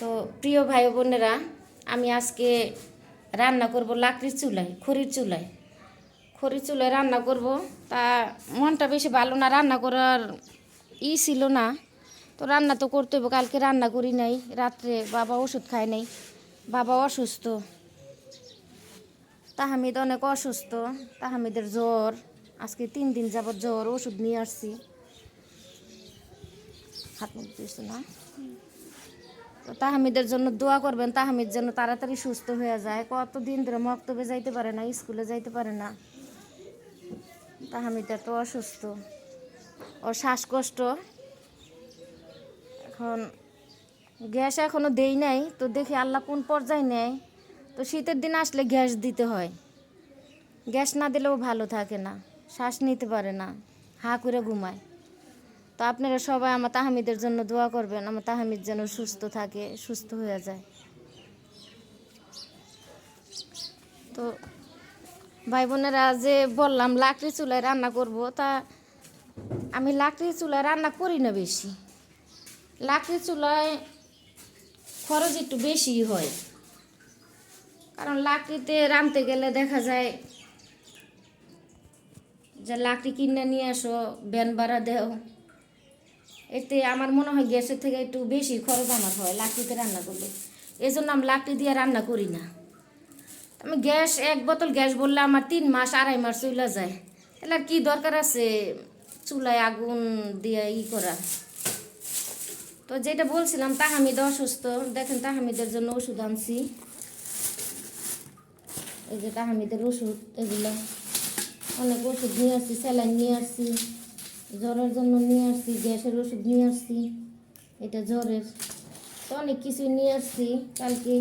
তো প্রিয় ভাই বোনেরা, আমি আজকে রান্না করব লাকড়ির চুলায়, খড়ির চুলায়। খড়ির চুলায় রান্না করব। তা মনটা বেশি ভালো না, রান্না করার ই ছিল না। তো রান্না তো করতে হবে কালকে রান্না করি নাই, রাত্রে বাবা ওষুধ খায় নাই, বাবা অসুস্থ। তাহামিদ অনেক অসুস্থ, তাহামিদের জ্বর, আজকে তিন দিন যাবত জ্বর, ওষুধ নিয়ে আসছি। হাত মুখ না? তো তাহামিদের জন্য দোয়া করবেন, তাহামিদ যেন তাড়াতাড়ি সুস্থ হয়ে যায়। কতদিন ধরে মক্তবে যাইতে পারে না, স্কুলে যাইতে পারে না। তাহামিদ এত অসুস্থ। ওর শ্বাসকষ্ট। এখন গ্যাস এখনও দেই নাই, তো দেখি আল্লাহ কোন পর্যায়ে নেয়। তো শীতের দিন আসলে গ্যাস দিতে হয়। গ্যাস না দিলেও ভালো থাকে না, শ্বাস নিতে পারে না, হা করে ঘুমায়। তো আপনারা সবাই আমার তাহামিদের জন্য দোয়া করবেন, আমার তাহামিদ যেন সুস্থ থাকে, সুস্থ হয়ে যায়। তো ভাই বোনেরা, যে বললাম লাকড়ি চুলায় রান্না করব, তা আমি লাকড়ি চুলায় রান্না করি না বেশি। লাকড়ি চুলায় খরচ একটু বেশি হয়। কারণ লাকড়িতে রাঁধতে গেলে দেখা যায় যে লাকড়ি কিনে নিয়ে আসো ব্যান ভাড়া দেও। এতে আমার মনে হয় গ্যাসের থেকে একটু বেশি খরচ আমার হয়, লাকড়িতে রান্না করলে। এই জন্য আমি লাকড়ি দিয়ে রান্না করি না। আমি গ্যাস, এক বোতল গ্যাস বললে আমার তিন মাস, আড়াই মাস চলে যায়। তাহলে আর কি দরকার আছে চুলায় আগুন দিয়ে ই করা? তো যেটা বলছিলাম, তাহামিদ অসুস্থ। দেখেন তাহামিদের জন্য ওষুধ আনছি। এই যে তাহামিদের ওষুধ, এগুলো অনেক ওষুধ নিয়ে আসছি, স্যালাইন নিয়ে আসছি। জ্বরের জন্য নিয়ে আসছি, গ্যাসের ওষুধ নিয়ে আসছি, এটা জ্বরের। তো অনেক কিছু নিয়ে আসছি, কালকে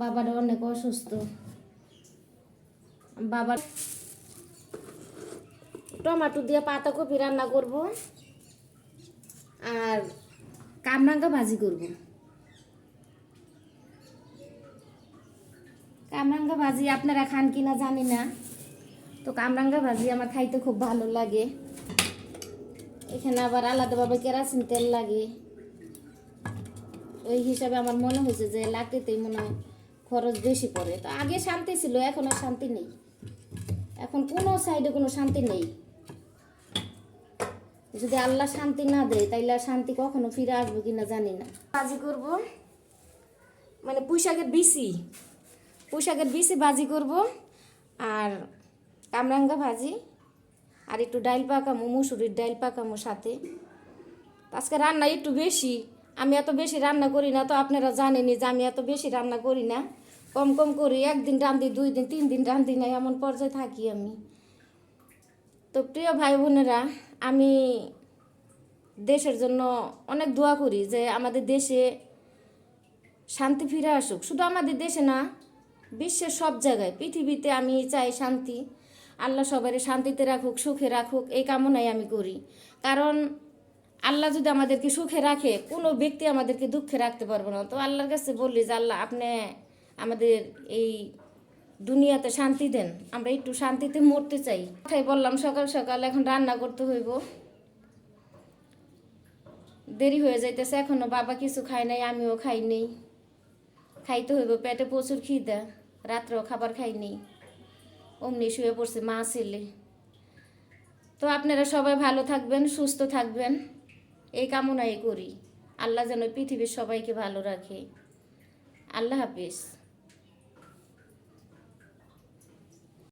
বাবারা অনেক অসুস্থ। বাবার টমাটো দিয়ে পাতাকপি রান্না করব আর কামরাঙ্গা ভাজি করব। কামরাঙ্গা ভাজি আপনারা খান কিনা জানি না, তো কামরাঙ্গা ভাজি আমার খাইতে খুব ভালো লাগে। এখানে আবার আলাদাভাবে কেরাসিন তেল লাগে। ওই হিসাবে আমার মনে হয়েছে যে লাকড়িতেই মনে হয় খরচ বেশি পড়ে। তো আগে শান্তি ছিল, এখন আর শান্তি নেই। এখন কোনো সাইডে কোনো শান্তি নেই। যদি আল্লাহ শান্তি না দেয়, তাইলে আর শান্তি কখনো ফিরে আসব কিনা জানি না। বাজি করব। মানে পুঁইশাকের বিসি পুঁইশাকের বিসি ভাজি করব। আর কামরাঙ্গা ভাজি। আর একটু ডাইল পাকামো, মুসুরির ডাইল পাকামো সাথে। আজকে রান্না একটু বেশি, আমি এত বেশি রান্না করি না, তো আপনারা জানেনই যে আমি এত বেশি রান্না করি না। কম কম করি একদিন রান্ধি, দুই দিন, তিন দিন রান্ধি না, এমন পর্যায়ে থাকি আমি। তো প্রিয় ভাই বোনেরা, আমি দেশের জন্য অনেক দোয়া করি যে আমাদের দেশে শান্তি ফিরে আসুক। শুধু আমাদের দেশে না, বিশ্বের সব জায়গায়, পৃথিবীতে আমি চাই শান্তি। আল্লাহ সবাই শান্তিতে রাখুক, সুখে রাখুক, এই কামনাই আমি করি। কারণ আল্লাহ যদি আমাদেরকে সুখে রাখে, কোনো ব্যক্তি আমাদেরকে দুঃখে রাখতে পারবে না। তো আল্লাহর কাছে বললি যে, আল্লাহ, আপনি আমাদের এই দুনিয়াতে শান্তি দেন। আমরা একটু শান্তিতে মরতে চাই। কথাই বললাম, সকাল সকাল এখন রান্না করতে হইব। দেরি হয়ে যাইতেছে, এখনও বাবা কিছু খায় নাই, আমিও খাই নেই। খাইতে হইব পেটে প্রচুর খিদা, রাত্রেও খাবার খাইনি অমনি শুয়ে পড়ছে, মা ছেলে তো আপনারা সবাই ভালো থাকবেন, সুস্থ থাকবেন। এই কামনাই করি। আল্লাহ যেন পৃথিবীর সবাইকে ভালো রাখে। আল্লাহ হাফিজ।